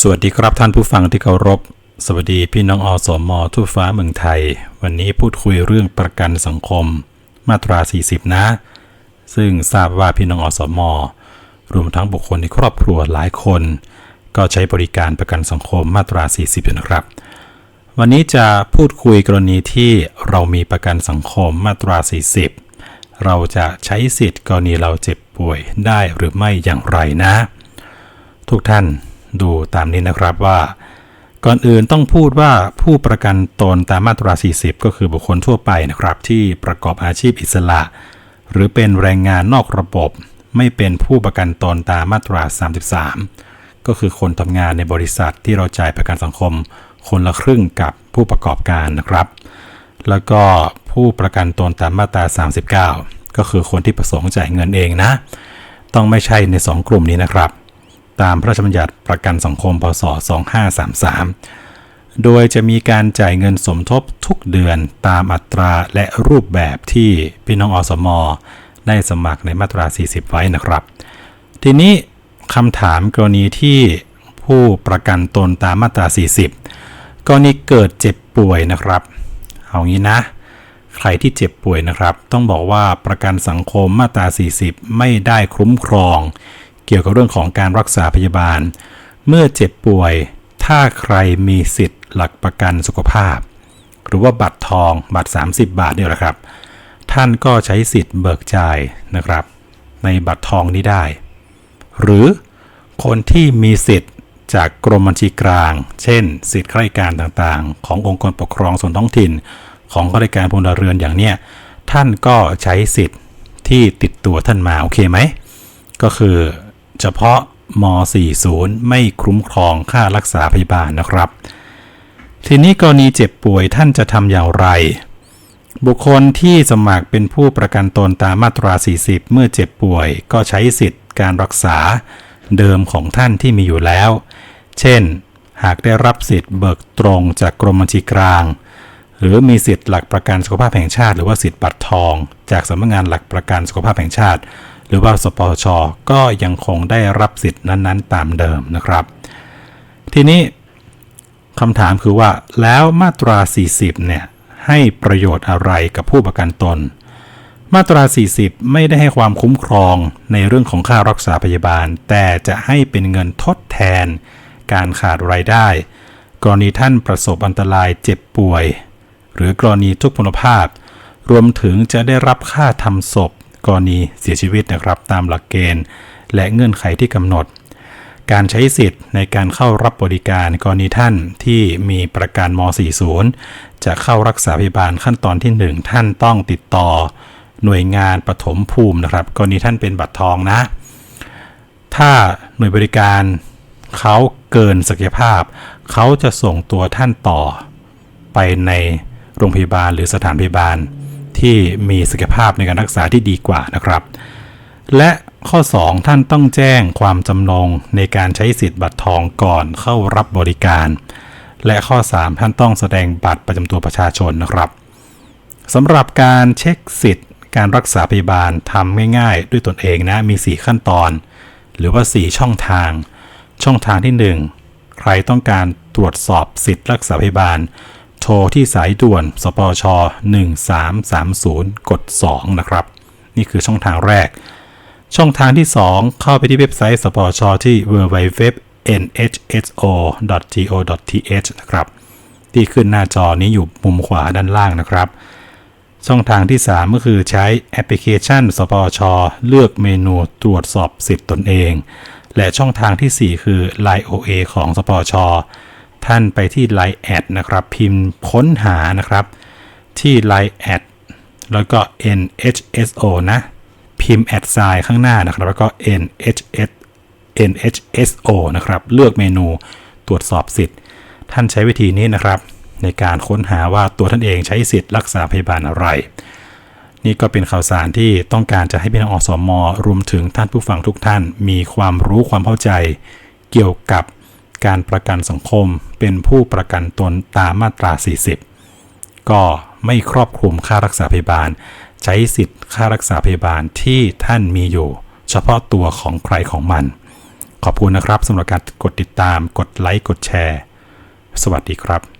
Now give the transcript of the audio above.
สวัสดีครับท่านผู้ฟังที่เคารพ สวัสดีพี่น้องอสมทั่วฟ้าเมืองไทย วันนี้พูดคุยเรื่องประกันสังคม มาตรา 40 นะ ซึ่งทราบว่าพี่น้องอสมรวมทั้งบุคคลในครอบครัวหลายคน ก็ใช้บริการประกันสังคมมาตรา 40อยู่นะครับ วันนี้จะพูดคุยกรณีที่เรามีประกันสังคมมาตรา 40 เราจะใช้สิทธิ์กรณีเราเจ็บป่วยได้หรือไม่อย่างไรนะ ทุกท่าน ดูตามนี้นะครับว่า ก่อนอื่นต้องพูดว่าผู้ประกันตนตามมาตรา 40 ก็คือบุคคลทั่วไปนะครับ ที่ประกอบอาชีพอิสระ หรือเป็นแรงงานนอกระบบ ไม่เป็นผู้ประกันตนตามมาตรา 33 ก็คือคนทำงานในบริษัทที่เราจ่ายประกันสังคม คนละครึ่งกับผู้ประกอบการนะครับ แล้วก็ผู้ประกันตนตามมาตรา 39 ก็คือคนที่ประสงค์จ่ายเงินเองนะ ต้องไม่ใช่ใน 2 กลุ่มนี้นะครับ ตามพระราชบัญญัติประกันสังคม พศ 2533 โดยจะมีการจ่ายเงินสมทบทุกเดือนตามอัตราและรูปแบบที่พี่น้องอสม ได้สมัครในมาตรา 40 ไว้นะครับ ทีนี้คำถามกรณีที่ผู้ประกันตนตามมาตรา 40 กรณีเกิดเจ็บป่วยนะครับ เอางี้นะ ใครที่เจ็บป่วยนะครับ ต้องบอกว่าประกันสังคมมาตรา 40 ไม่ได้คุ้มครอง เกี่ยวกับเรื่องของการรักษาพยาบาล เมื่อเจ็บป่วย ถ้าใครมีสิทธิ์หลักประกันสุขภาพ หรือว่าบัตรทองบัตร 30 บาทเนี่ยแหละครับ ท่านก็ใช้สิทธิ์เบิกจ่ายนะครับ ในบัตรทองนี้ได้ หรือคนที่มีสิทธิ์จากกรมบัญชีกลาง เช่น สิทธิข้าราชการต่างๆ ขององค์กรปกครองส่วนท้องถิ่น ของข้าราชการพลเรือนอย่างเนี้ยท่านก็ใช้สิทธิ์ที่ติดตัวท่านมา โอเคไหม ก็คือ เฉพาะม 40 ไม่คุ้มครองค่ารักษาพยาบาลนะครับ ทีนี้กรณีเจ็บป่วยท่านจะทำอย่างไร บุคคลที่สมัครเป็นผู้ประกันตนตามมาตรา 40 เมื่อเจ็บป่วยก็ใช้สิทธิ์การรักษาเดิมของท่านที่มีอยู่แล้ว เช่น หากได้รับสิทธิ์เบิกตรงจากกรมบัญชีกลาง หรือมีสิทธิ์หลักประกันสุขภาพแห่งชาติ หรือว่าสิทธิ์บัตรทอง จากสำนักงานหลักประกันสุขภาพแห่งชาติ หรือว่าสปชก็ยังคงได้รับสิทธิ์นั้นๆ ตามเดิมนะครับ ทีนี้คำถามคือว่าแล้วมาตรา 40 เนี่ย ให้ประโยชน์อะไรกับผู้ประกันตน มาตรา 40 ไม่ได้ให้ความคุ้มครองในเรื่องของค่ารักษาพยาบาล แต่จะให้เป็นเงินทดแทน การขาดรายได้ กรณีท่านประสบอันตรายเจ็บป่วย หรือกรณีทุกพลภาพ รวมถึงจะได้รับค่าทำศพ กรณีเสียชีวิตนะครับ ตามหลักเกณฑ์ และเงื่อนไขที่กำหนด การใช้สิทธิ์ในการเข้ารับบริการกรณีท่านที่มีประกันม 40 จะเข้ารักษาพยาบาลขั้นตอนที่ 1 ท่านต้องติดต่อ หน่วยงานปฐมภูมินะครับ กรณีท่านเป็นบัตรทองนะ ถ้าหน่วยบริการเขาเกินศักยภาพ เขาจะส่งตัวท่านต่อ ไปในโรงพยาบาลหรือสถานพยาบาล ที่มีศักยภาพในการรักษาที่ดีกว่านะครับ และข้อ 2 ท่านต้องแจ้งความจำนงในการใช้สิทธิ์บัตรทองก่อนเข้ารับบริการ และข้อ 3 ท่านต้องแสดงบัตรประจำตัวประชาชนนะครับสำหรับการเช็คสิทธิ์ การรักษาพยาบาลทำง่ายๆ ด้วยตนเองนะมี 4 ขั้นตอน หรือว่า 4 ช่องทาง ช่องทางที่ 1 ใครต้องการตรวจสอบสิทธิ์รักษาพยาบาล โทรที่สายด่วน สปช 1330 กด 2 นะครับ นี่คือช่องทางแรก ช่องทางที่ 2 เข้าไปที่เว็บไซต์สปช ที่ www.nhso.go.th นะครับ ที่ขึ้นหน้าจอนี้อยู่มุมขวาด้านล่างนะครับ ช่องทางที่ 3 ก็คือใช้แอปพลิเคชัน สปช เลือกเมนูตรวจสอบสิทธิ์ตนเอง และช่องทางทีสี่4 คือ Line OA ของสปช ท่านไปที่ Line แอดนะครับ พิมพ์ค้นหานะครับที่ Line แอดแล้วก็ NHSO นะ พิมพ์แอดไซน์ข้างหน้านะครับ แล้วก็ NHS NHSO นะครับ เลือกเมนูตรวจสอบสิทธิ์ ท่านใช้วิธีนี้นะครับ ในการค้นหาว่าตัวท่านเองใช้สิทธิ์รักษาพยาบาลอะไร นี่ก็เป็นข่าวสารที่ต้องการจะให้พี่น้องอสมรวมถึงท่านผู้ฟังทุกท่าน มีความรู้ความเข้าใจ เกี่ยวกับ การประกันสังคมเป็นผู้ประกันตนตามมาตรา 40 ก็ไม่ครอบคลุมค่ารักษาพยาบาล ใช้สิทธิ์ค่ารักษาพยาบาลที่ท่านมีอยู่ เฉพาะตัวของใครของมัน ขอบคุณนะครับสำหรับการกดติดตามกดไลค์กดแชร์ สวัสดีครับ